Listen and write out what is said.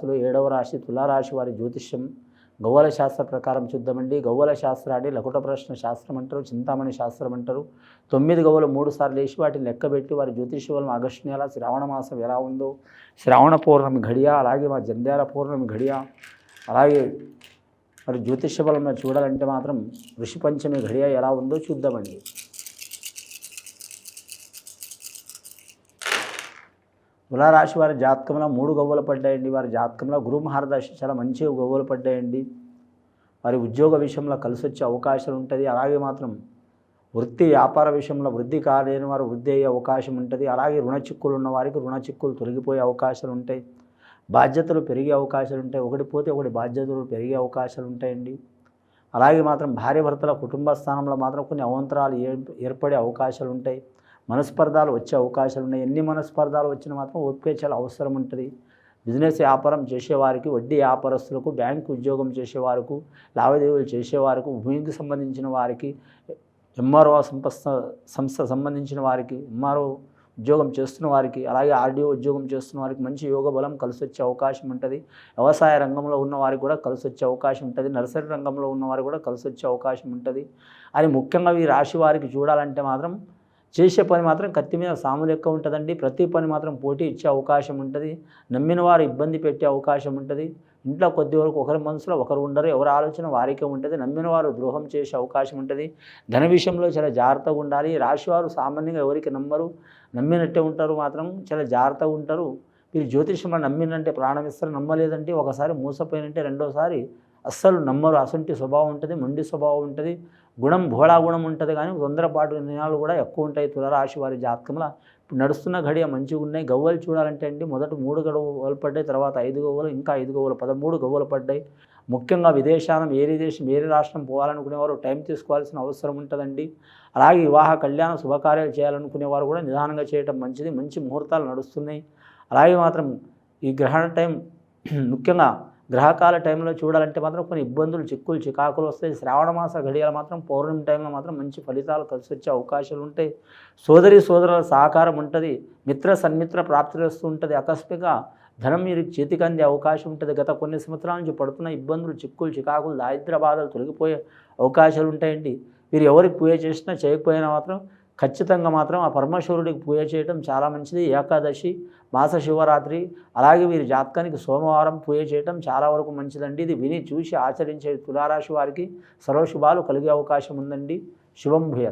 రాశిలో ఏడవ రాశి తులారాశి వారి జ్యోతిష్యం. గౌవల శాస్త్ర ప్రకారం చూద్దామండి. గవ్వల శాస్త్రాన్ని లకుట ప్రశ్న శాస్త్రం అంటారు చింతామణి శాస్త్రం అంటారు. తొమ్మిది గవ్వలు మూడు సార్లు వేసి వాటిని లెక్కబెట్టి వారి జ్యోతిష్య వలన ఆగస్టు శ్రావణ మాసం ఎలా ఉందో శ్రావణ పౌర్ణమి ఘడియా అలాగే మా జంధ్యాల పౌర్ణమి ఘడియా అలాగే మరి జ్యోతిష్య బలం చూడాలంటే మాత్రం ఋషి పంచమి ఘడియా ఎలా ఉందో చూద్దామండి. తులారాశి వారి జాతకంలో మూడు గవ్వలు పడ్డాయండి. వారి జాతకంలో గురు మహారదర్శి చాలా మంచిగా గవ్వలు పడ్డాయండి. వారి ఉద్యోగ విషయంలో కలిసి వచ్చే అవకాశం ఉంటుంది. అలాగే మాత్రం వృత్తి వ్యాపార విషయంలో వృద్ధి కాలేని వారు వృద్ధి అయ్యే అవకాశం ఉంటుంది. అలాగే రుణ చిక్కులు ఉన్న వారికి రుణ చిక్కులు తొలగిపోయే అవకాశాలు ఉంటాయి. బాధ్యతలు పెరిగే అవకాశాలు ఉంటాయి. ఒకటి పోతే ఒకటి బాధ్యతలు పెరిగే అవకాశాలు ఉంటాయండి. అలాగే మాత్రం భార్య భర్తల కుటుంబ స్థానంలో మాత్రం కొన్ని అవంతరాలు ఏర్పడే అవకాశాలు ఉంటాయి. మనస్పర్ధాలు వచ్చే అవకాశాలు ఉన్నాయి. ఎన్ని మనస్పర్ధాలు వచ్చినా మాత్రం ఓపిక చాలా అవసరం ఉంటుంది. బిజినెస్ వ్యాపారం చేసేవారికి వడ్డీ వ్యాపారస్తులకు బ్యాంకు ఉద్యోగం చేసేవారికి లావాదేవీలు చేసేవారికి భూమికి సంబంధించిన వారికి ఎంఆర్ఓ సంస్థ సంస్థ సంబంధించిన వారికి ఎంఆర్ఓ ఉద్యోగం చేస్తున్న వారికి అలాగే ఆర్డీఓ ఉద్యోగం చేస్తున్న వారికి మంచి యోగ బలం కలిసి వచ్చే అవకాశం ఉంటుంది. వ్యవసాయ రంగంలో ఉన్న వారికి కూడా కలిసి వచ్చే అవకాశం ఉంటుంది. నర్సరీ రంగంలో ఉన్న వారికి కూడా కలిసి వచ్చే అవకాశం ఉంటుంది. అని ముఖ్యంగా ఈ రాశి వారికి చూడాలంటే మాత్రం చేసే పని మాత్రం కత్తి మీద సాము లెక్క ఉంటుందండి. ప్రతి పని మాత్రం పోటీ ఇచ్చే అవకాశం ఉంటుంది. నమ్మిన వారు ఇబ్బంది పెట్టే అవకాశం ఉంటుంది. ఇంట్లో కొద్ది వరకు ఒకరి మనసులో ఒకరు ఉండరు ఎవరి ఆలోచన వారికే ఉంటుంది. నమ్మిన వారు ద్రోహం చేసే అవకాశం ఉంటుంది. ధన విషయంలో చాలా జాగ్రత్తగా ఉండాలి. రాశివారు సామాన్యంగా ఎవరికి నమ్మరు. నమ్మినట్టే ఉంటారు మాత్రం చాలా జాగ్రత్తగా ఉంటారు. మీరు జ్యోతిష్యంలో నమ్మినంటే ప్రాణం ఇస్తారు నమ్మలేదంటే ఒకసారి మూసపోయినంటే రెండోసారి అస్సలు నమ్మరు. అసంటి స్వభావం ఉంటుంది. మొండి స్వభావం ఉంటుంది. గుణం భోళా గుణం ఉంటుంది కానీ తొందరపాటు నిర్ణయాలు కూడా ఎక్కువ ఉంటాయి. తులరాశి వారి జాతకంలో ఇప్పుడు నడుస్తున్న ఘడియ మంచిగా ఉన్నాయి. గవ్వలు చూడాలంటే అండి మొదట మూడు గవ్వలు పడ్డాయి తర్వాత ఐదు గవ్వలు ఇంకా ఐదు గవ్వలు పదమూడు గవ్వలు పడ్డాయి. ముఖ్యంగా విదేశానం వేరే దేశం వేరే రాష్ట్రం పోవాలనుకునేవారు టైం తీసుకోవాల్సిన అవసరం ఉంటుందండి. అలాగే వివాహ కళ్యాణ శుభకార్యాలు చేయాలనుకునేవారు కూడా నిదానంగా చేయటం మంచిది. మంచి ముహూర్తాలు నడుస్తున్నాయి. అలాగే మాత్రం ఈ గ్రహణ టైం ముఖ్యంగా గ్రహకాల టైంలో చూడాలంటే మాత్రం కొన్ని ఇబ్బందులు చిక్కులు చికాకులు వస్తాయి. శ్రావణ మాస గడియలు మాత్రం పౌర్ణమి టైంలో మాత్రం మంచి ఫలితాలు కలిసి వచ్చే అవకాశాలు ఉంటాయి. సోదరి సోదరుల సహకారం ఉంటుంది. మిత్ర సన్మిత్ర ప్రాప్తి వస్తూ ఉంటుంది. ఆకస్మిక ధనం మీరు చేతికి అందే అవకాశం ఉంటుంది. గత కొన్ని సంవత్సరాల నుంచి పడుతున్న ఇబ్బందులు చిక్కులు చికాకులు దారిద్ర బాధలు తొలగిపోయే అవకాశాలు ఉంటాయండి. మీరు ఎవరికి పూజ చేసినా చేయకపోయినా మాత్రం ఖచ్చితంగా మాత్రం ఆ పరమేశ్వరుడికి పూజ చేయడం చాలా మంచిది. ఏకాదశి మాస శివరాత్రి అలాగే వీరి జాతకానికి సోమవారం పూజ చేయడం చాలా వరకు మంచిదండి. ఇది విని చూసి ఆచరించే తులారాశి వారికి సర్వశుభాలు కలిగే అవకాశం ఉందండి. శుభం భూయ.